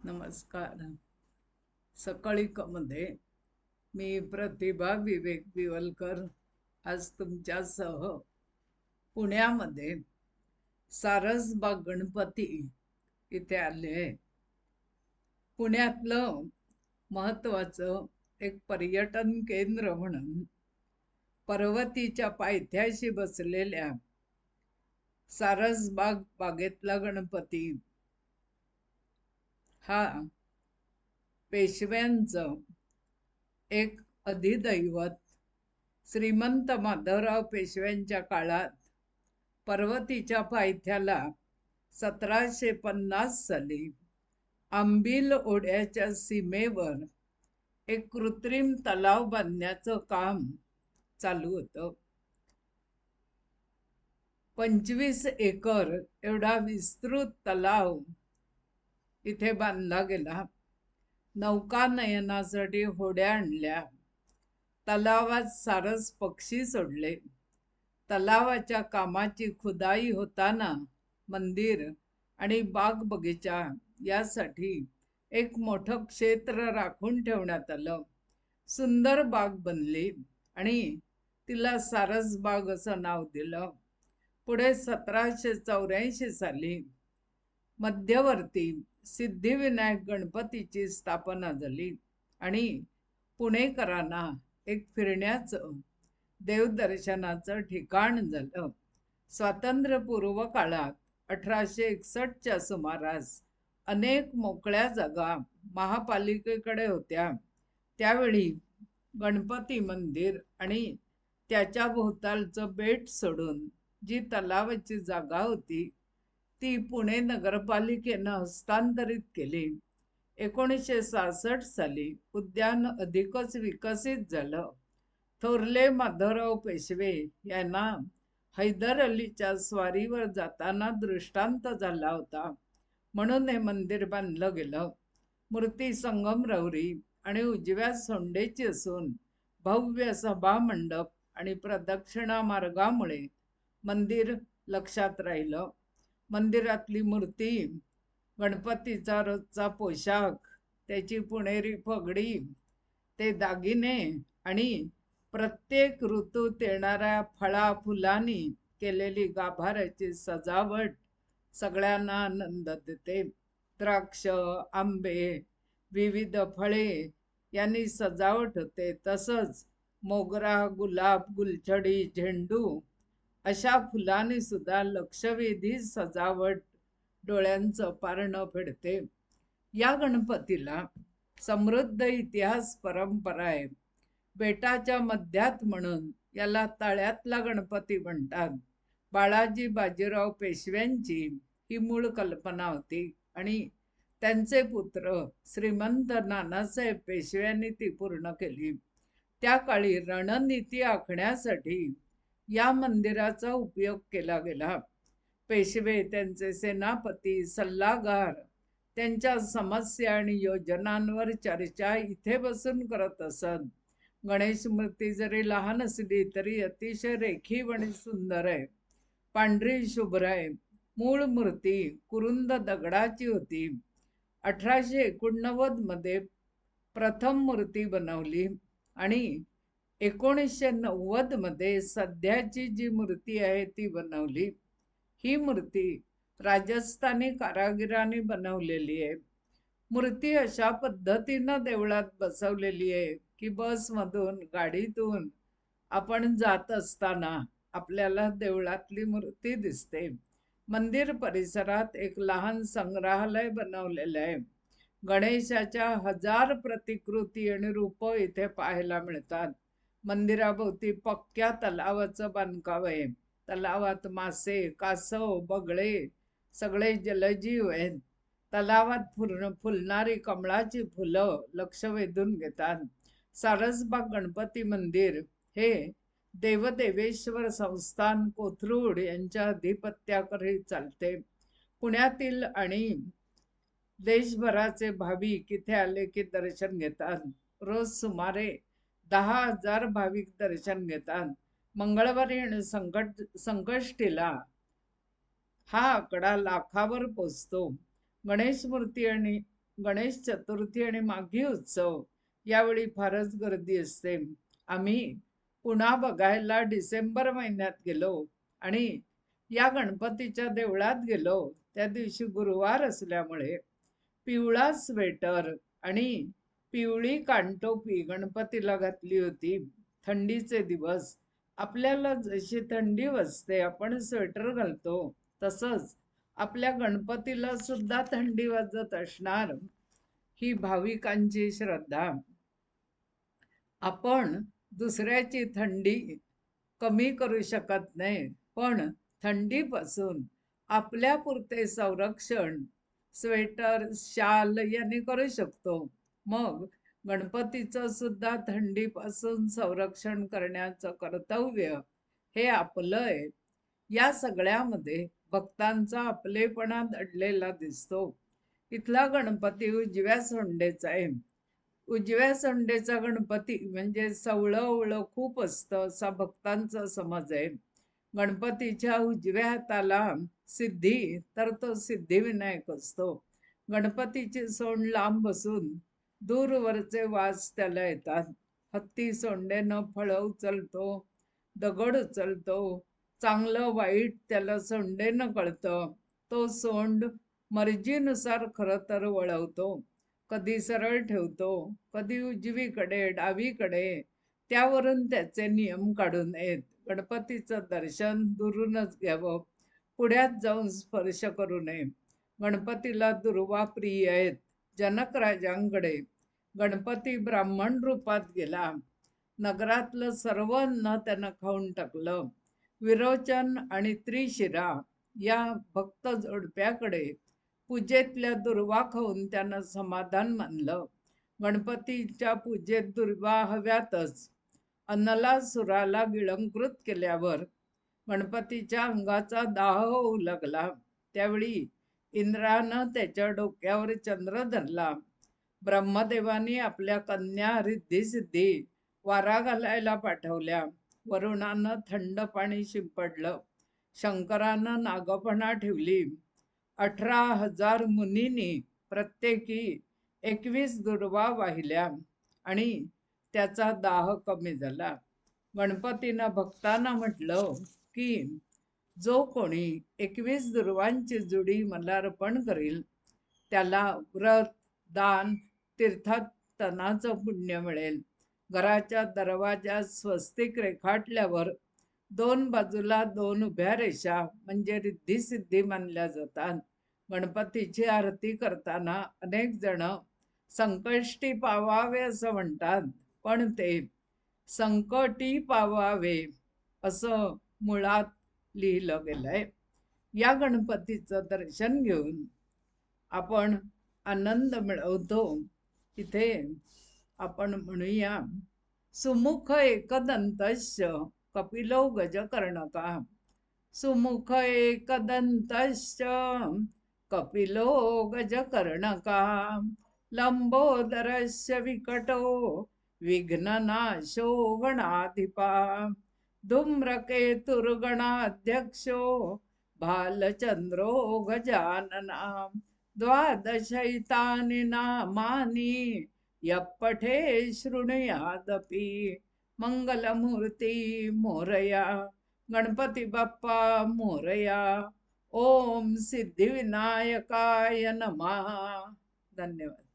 नमस्कार सकाळी मध्ये मी प्रतिभा विवेक विवलकर आज तुमच्यासह पुण्यामध्ये सारसबाग गणपती इथे आले आहे पुण्यातलं महत्वाचं एक पर्यटन केंद्र म्हणून पर्वतीच्या पायथ्याशी बसलेल्या सारसबाग बागेतला गणपती हा पेशव्यांचं एक अधिदैवत श्रीमंत माधवराव पेशव्यांच्या काळात पर्वतीच्या पायथ्याला सतराशे पन्नास साली आंबिल ओढ्याच्या सीमेवर एक कृत्रिम तलाव बांधण्याचं काम चालू होतं. पंचवीस एकर एवढा विस्तृत तलाव इथे बांधला गेला. नौकानयनासाठी होड्या आणल्या. तलावात सारस पक्षी सोडले. तलावाच्या कामाची खुदाई होताना मंदिर आणि बाग बगीचा यासाठी एक मोठं क्षेत्र राखून ठेवण्यात आलं. सुंदर बाग बनली आणि तिला सारस बाग असं नाव दिलं. पुढे सतराशे चौऱ्याऐंशी साली मध्यवर्ती सिद्धिविनायक गणपतीची स्थापना झाली. आणि पुणेकरांना एक फिरण्याचं देवदर्शनाचं ठिकाण झालं. स्वातंत्र्यपूर्व काळात अठराशे एकसष्टच्या सुमारास अनेक मोकळ्या जागा महापालिकेकडे होत्या. त्यावेळी गणपती मंदिर आणि त्याच्या भोवतालचं बेट सोडून जी तलावाची जागा होती ती पुणे नगरपालिकेनं हस्तांतरित केली. एकोणीसशे सहासष्ट साली उद्यान अधिकच विकसित झालं. थोरले माधवराव पेशवे यांना हैदर अलीच्या स्वारीवर जाताना दृष्टांत झाला होता. म्हणून हे मंदिर बांधलं गेलं. मूर्ती संगमरवरी आणि उजव्या सोंडेची असून भव्य सभा मंडप आणि प्रदक्षिणा मार्गामुळे मंदिर लक्षात राहिलं. मंदिरातली मूर्ती गणपतीचा रोजचा पोशाख त्याची पुणेरी पगडी ते दागिने आणि प्रत्येक ऋतूत येणाऱ्या फळा फुलांनी केलेली गाभाऱ्याची सजावट सगळ्यांना आनंद देते. द्राक्ष आंबे विविध फळे यांनी सजावट होते. तसंच मोगरा गुलाब गुलछडी झेंडू अशा फुलांनी सुद्धा लक्षवेधी सजावट डोळ्यांचं पारणं फेडते. या गणपतीला समृद्ध इतिहास परंपरा आहे. बेटाच्या मध्यात म्हणून याला तळ्यातला गणपती म्हणतात. बाळाजी बाजीराव पेशव्यांची ही मूळ कल्पना होती आणि त्यांचे पुत्र श्रीमंत नानासाहेब पेशव्यांनी ती पूर्ण केली. त्या काळी रणनीती आखण्यासाठी या मंदिराचा उपयोग केला गेला. पेशवे त्यांचे सेनापती सल्लागार त्यांच्या समस्या आणि योजनांवर चर्चा इथे बसून करत असत. गणेश मूर्ती जरी लहान असली तरी अतिशय रेखीव आणि सुंदर आहे. पांढरी शुभ्र आहे. मूळ मूर्ती कुरुंद दगडाची होती. अठराशे एकोणनव्वदमध्ये प्रथम मूर्ती बनवली आणि एकोणीसशे नव्वदमध्ये सध्याची जी मूर्ती आहे ती बनवली. ही मूर्ती राजस्थानी कारागिरांनी बनवलेली आहे. मूर्ती अशा पद्धतीनं देवळात बसवलेली आहे की बसमधून गाडीतून आपण जात असताना आपल्याला देवळातली मूर्ती दिसते. मंदिर परिसरात एक लहान संग्रहालय बनवलेलं आहे. गणेशाच्या हजार प्रतिकृती आणि रूप इथे पाहायला मिळतात. मंदिराभोवती पक्क्या तलावाचं बांधकाम आहे. तलावात मासे कासव बगळे सगळे जलजीव आहेत. तलावात फुल फुलणारी कमळाची फुलं लक्ष वेधून घेतात. सारसबाग गणपती मंदिर हे देवदेवेश्वर संस्थान कोथरूड यांच्या अधिपत्याकडे चालते. पुण्यातील आणि देशभराचे भाविक इथे आले की दर्शन घेतात. रोज सुमारे दहा हजार भाविक दर्शन घेतात. मंगळवारी आणि संकट संकष्टीला हा आकडा लाखावर पोचतो. गणेश मूर्ती आणि गणेश चतुर्थी आणि माघी उत्सव यावेळी फारच गर्दी असते. आम्ही पुन्हा बघायला डिसेंबर महिन्यात गेलो आणि या गणपतीच्या देवळात गेलो. त्या दिवशी गुरुवार असल्यामुळे पिवळा स्वेटर आणि पिवळी कानटोपी गणपतीला घातली होती. थंडीचे दिवस. आपल्याला जशी थंडी वाजते आपण स्वेटर घालतो. तसंच आपल्या गणपतीला सुद्धा थंडी वाजत असणार. ही भाविकांची श्रद्धा. आपण दुसऱ्याची थंडी कमी करू शकत नाही पण थंडीपासून आपल्यापुरते संरक्षण स्वेटर शाल यांनी करू शकतो. मग गणपतीचं सुद्धा थंडीपासून संरक्षण करण्याचं कर्तव्य हे आपलं आहे. या सगळ्यामध्ये भक्तांचा आपलेपणा दडलेला दिसतो. इथला गणपती उजव्या सोंडेचा आहे. उजव्या सोंडेचा गणपती म्हणजे सवळं ओवळं खूप असतं असा भक्तांचा समज आहे. गणपतीच्या उजव्या हाताला सिद्धी तर तो सिद्धिविनायक असतो. गणपतीची सोंड लांब बसून दूरवरचे वास त्याला येतात. हत्ती सोंडेनं फळं उचलतो दगड उचलतो चांगलं वाईट त्याला सोंडेनं कळतं. तो सोंड मर्जीनुसार खरं तर वळवतो. कधी सरळ ठेवतो कधी उजवीकडे डावीकडे त्यावरून त्याचे नियम काढून येत. गणपतीचं दर्शन दुरूनच घ्यावं पुढ्यात जाऊन स्पर्श करू नये. गणपतीला दुर्वा प्रिय आहेत. जनकराजांकडे गणपती ब्राह्मण रूपात गेला. नगरातलं सर्व अन्न त्यानं खाऊन टाकलं. विरोचन आणि त्रिशिरा या भक्त जोडप्याकडे पूजेतल्या दुर्वा खाऊन त्यानं समाधान मानलं. गणपतीच्या पूजेत दुर्वा हव्यातच. अन्नला सुराला गिळंकृत केल्यावर गणपतीच्या अंगाचा दाह होऊ लागला. त्यावेळी इंद्रानं त्याच्या डोक्यावर चंद्र धरला. ब्रह्मदेवाने आपल्या कन्या रिद्धी सिद्धी वारा घालायला पाठवल्या. वरुणानं थंड पाणी शिंपडलं. शंकरानं नागपणा ठेवली. अठरा हजार मुनींनी प्रत्येकी एकवीस दुर्वा वाहिल्या आणि त्याचा दाह कमी झाला. गणपतीनं भक्तांना म्हटलं की जो कोणी एकवीस दुर्वांची जुडी मला अर्पण करील त्याला व्रत दान तीर्थात तनाचं पुण्य मिळेल. घराच्या दरवाजात स्वस्तिक रेखाटल्यावर दोन बाजूला दोन उभ्या रेषा म्हणजे रिद्धी सिद्धी मानल्या जातात. गणपतीची आरती करताना अनेक जण संकष्टी पावावे असं म्हणतात पण ते संकटी पावावे असं मुळात लिहिलं गेलं आहे या गणपतीचं दर्शन घेऊन आपण आनंद मिळवतो. इथे आपण म्हणूया सुमुख एकदंतश कपिलो गजकर्णका सुमुख एकदंतश्च कपिलो गजकर्णका लंबोदरस्य विकटो विघ्ननाशो गणाधिपा. धूम्रकेतुर्गणाध्यक्षो भालचंद्रो गजानना द्वादशैतानि नामानि यः शृणुयादपि मङ्गलमूर्ति मोरया गणपती बाप्पा मोरया ओम सिद्धिविनायकाय नमः। धन्यवाद।